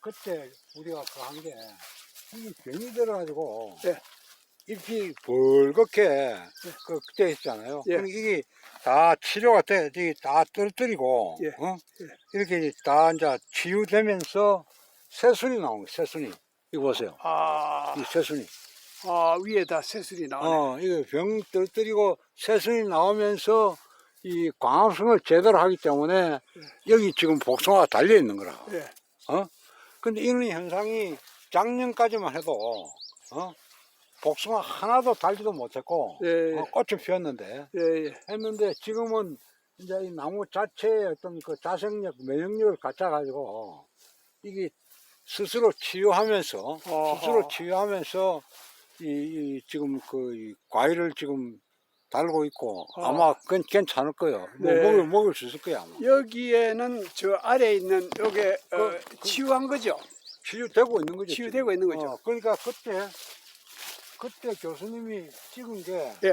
그때 우리가 그 한 게, 이 병이 들어가지고, 예. 잎이 벌겋게, 그, 그때 했잖아요. 예. 그럼 이게 다 치료가 돼, 이게 다 떨어뜨리고, 예. 어? 예. 이렇게 다 이제 치유되면서 새순이 나온 거예요, 새순이. 이거 보세요. 아, 이 새순이. 아 위에다 새술이 나오네. 어, 이거 병 떨어뜨리고 새순이 나오면서 이 광합성을 제대로 하기 때문에 여기 지금 복숭아가 달려 있는 거라. 예. 어? 근데 이런 현상이 작년까지만 해도, 어? 복숭아 하나도 달지도 못했고, 예, 어, 꽃을 피웠는데, 예, 예. 했는데 지금은 이제 이 나무 자체의 어떤 그 자생력, 면역력을 갖춰가지고, 이게 스스로 치유하면서, 어허. 스스로 치유하면서, 이, 이 지금 그, 이 과일을 지금 달고 있고, 어. 아마 그건 괜찮을 거예요. 뭐 네. 먹을, 먹을 수 있을 거야, 아마. 여기에는 저 아래에 있는 요게 어, 그- 그- 치유한 거죠. 치유되고 있는 거죠. 치유되고. 있는 거죠. 어, 그러니까 그때, 그때 교수님이 찍은 게, 예.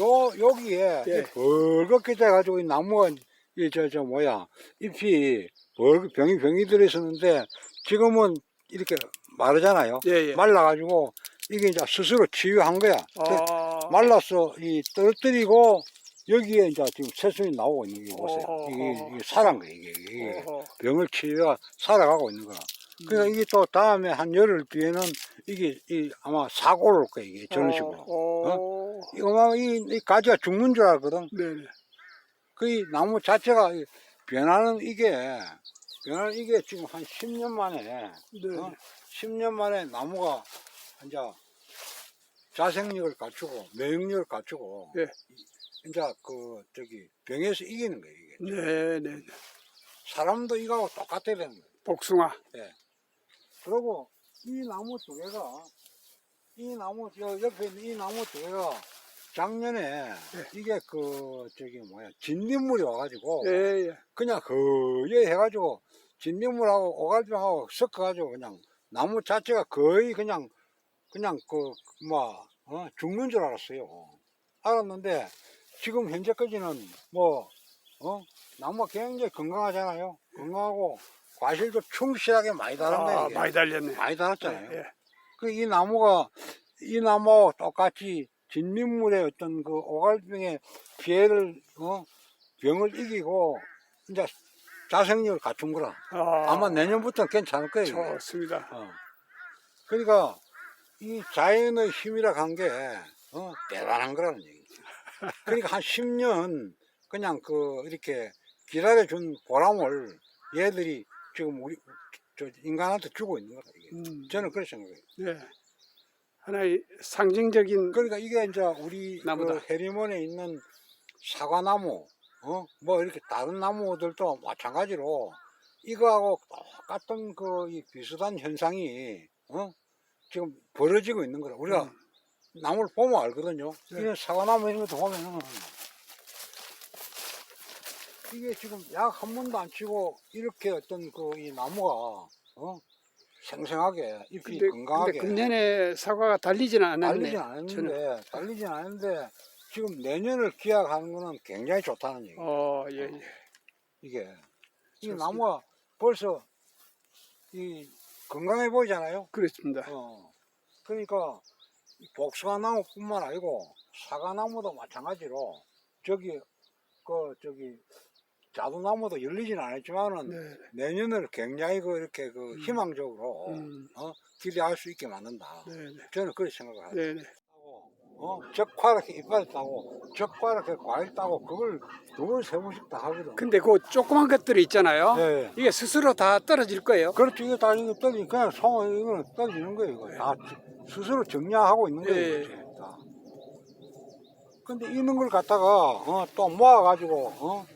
요, 여기에, 예. 이 벌겋게 돼가지고 이 나무가, 이, 저, 저, 뭐야, 잎이 벌, 병이, 병이 들어 있었는데, 지금은 이렇게 마르잖아요. 예, 예. 말라가지고, 이게 이제 스스로 치유한 거야. 아, 말라서, 이, 떨어뜨리고, 여기에 이제 지금 새순이 나오고 있는 게 보세요. 어허. 이게, 이게 살아난 거야, 이게. 이게. 어허. 병을 치유가 살아가고 있는 거야. 그러니까 이게 또 다음에 한 열흘 뒤에는 이게 이 아마 사고를 올 거야, 이게 저런 식으로. 어, 어. 이거 이, 이 가지가 죽는 줄 알거든. 네네. 그 이 나무 자체가 이 변하는 이게 변하는 이게 지금 한 10년 만에 네. 어? 10년 만에 나무가 이제 자생력을 갖추고 면역력을 갖추고 예. 이제 그 저기 병에서 이기는 거예요 이게 네, 네. 사람도 이거하고 똑같아야 되는 거예요. 복숭아. 그리고 이 나무 두 개가 이 나무 저 옆에 있는 이 나무 두 개가 작년에 이게 그 저기 뭐야 진딧물이 와가지고 예, 예. 그냥 거의 해가지고 진딧물하고 오갈병하고 섞어가지고 그냥 나무 자체가 거의 그냥 그냥 그뭐 어, 죽는 줄 알았어요. 알았는데 지금 현재까지는 뭐 어? 나무가 굉장히 건강하잖아요. 건강하고 과실도 충실하게 많이 달았네. 아. 많이 달렸네. 많이 달았잖아요. 예, 예. 그이 나무가 이 나무하고 똑같이 진딧물의 어떤 그 오갈병의 피해를 어 병을 이기고 이제 자생력을 갖춘 거라. 아, 아마 내년부터는 괜찮을 거예요. 좋습니다. 어. 그러니까 이 자연의 힘이라 한게 어, 대단한 거라는 얘기죠. 그러니까 한 10년 그냥 그 이렇게 기다려 준 보람을 얘들이 지금 우리 저 인간한테 주고 있는 거다 이게. 음, 저는 그렇게 생각해요. 네. 하나의 상징적인 그러니까 이게 이제 우리 나무다. 그 해리몬에 있는 사과나무, 어, 뭐 이렇게 다른 나무들도 마찬가지로 이거하고 똑같은 그이 비슷한 현상이 어 지금 벌어지고 있는 거라. 우리가 음. 나무를 보면 알거든요. 네. 이런 사과나무 이런 것도 보면은 이게 지금 약 한 번도 안 치고 이렇게 어떤 그 이 나무가 어 생생하게 잎이 근데, 건강하게 근데 금년에 사과가 달리지는 않았네. 달리진 않았는데 달리진 않았는데 지금 내년을 기약하는 거는 굉장히 좋다는 얘기. 어, 예, 예. 이게 이 좋습니다. 나무가 벌써 이 건강해 보이잖아요. 그렇습니다. 어. 그러니까 이 복숭아 나무뿐만 아니고 사과 나무도 마찬가지로 저기 그 저기 자두나무도 열리진 않았지만은 네. 내년을 굉장히 그 이렇게 그 음. 희망적으로 음, 어, 기대할 수 있게 만든다. 네, 네. 저는 그렇게 생각을 합니다. 네, 네. 어, 적화렇게 이빨 따고, 적화렇게 과일 따고, 그걸 두번 세 번씩 다 하거든. 근데 그 조그만 것들이 있잖아요. 네. 이게 스스로 다 떨어질 거예요. 그렇죠. 이거 다 이거 떨리 그냥 송, 이거는 떨어지는 거예요. 이거. 다 스스로 정리하고 있는 거예요. 예. 다. 근데 있는 걸 갖다가, 어, 또 모아가지고, 어,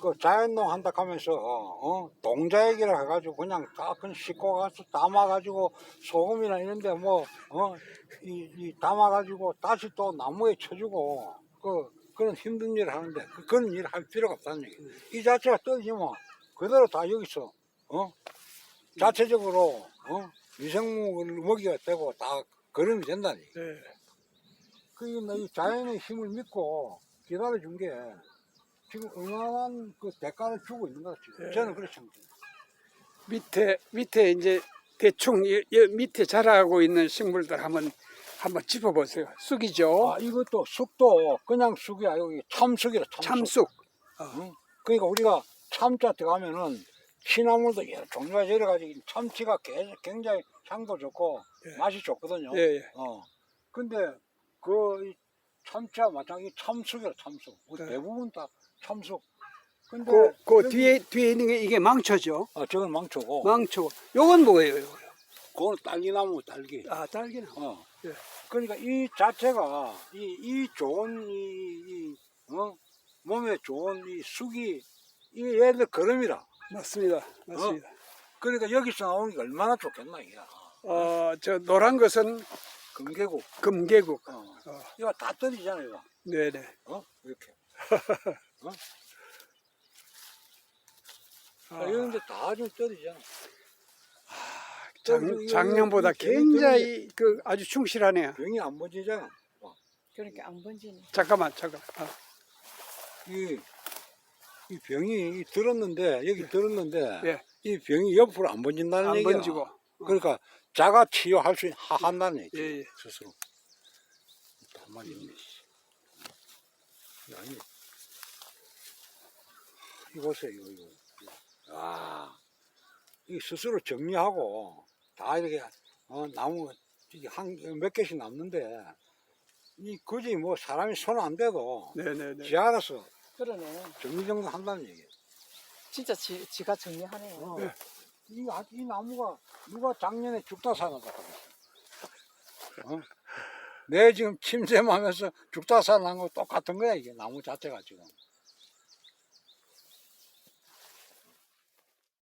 그 자연농 한다 하면서, 어, 동자액이라 해가지고 그냥 다 그냥 싣고 가서 담아가지고 소금이나 이런데 뭐, 어, 이, 이 담아가지고 다시 또 나무에 쳐주고, 그, 그런 힘든 일을 하는데, 그, 그런 일을 할 필요가 없다는 얘기. 이 자체가 떨어지면 그대로 다 여기서, 어, 자체적으로, 어, 미생물을 먹이가 되고 다 걸음이 된다니. 네. 그이 자연의 힘을 믿고 기다려준 게 지금 어마어마한 그 대가를 주고 있는 것 같아요. 예. 저는 그렇게 생각해요. 밑에 밑에 이제 대충 이, 이 밑에 자라고 있는 식물들 한번 한번 짚어보세요. 쑥이죠. 아, 이것도 쑥도 그냥 쑥이 아니고 이게 참쑥이라 참쑥. 참쑥. 응? 그러니까 우리가 참자 들어가면은 취나물도 여러 종류가 여러 가지 참치가 개- 굉장히 향도 좋고 예. 맛이 좋거든요. 예, 예. 어. 근데 그이 참치와 마찬가지 참쑥이라 참쑥. 뭐 네. 대부분 다 참쑥. 근데 그, 그 여기- 뒤에 뒤에 있는 게 이게 망초죠. 아, 저건 망초고. 망초. 요건 뭐예요? 요거? 그거는 딸기나무 딸기. 아, 딸기나. 어. 예. 그러니까 이 자체가 이, 이 좋은 이, 이 어? 몸에 좋은 이 쑥이 이 얘들 걸음이라. 맞습니다. 맞습니다. 그러니까 여기서 나오는 게 얼마나 좋겠나 이게. 어, 저 노란 것은 금계국. 금계국. 어. 어, 이거 다 떨이잖아요. 이거. 네네. 어? 이렇게. 아, 이런 데 다 좀 떨이잖아. 작, 작년보다 굉장히 그 아주 충실하네요. 병이 안 번지잖아. 그러니까 안 번지네. 잠깐만, 잠깐. 아, 이, 이 병이 들었는데 여기 들었는데 예. 이 병이 옆으로 안 번진다는 안 얘기야. 번지고. 그러니까 자가 치유할 수 있, 하- 한다는 얘기 예, 예. 스스로. 가만히 있네. 씨. 이거 아니네. 이거 보세요, 이거, 이거. 아, 이 스스로 정리하고 다 이렇게 어, 나무 이게 한몇 개씩 남는데 이 굳이 뭐 사람이 손 안 대도 네네네. 지 알아서 그러네. 정리정돈 한다는 얘기예요. 진짜 지, 지가 정리하네요. 어. 이, 아- 이 나무가 누가 작년에 죽다 살아났다 그랬어. 어? 내 지금 침샘하면서 죽다 살아난 거 똑같은 거야 이게 나무 자체가 지금.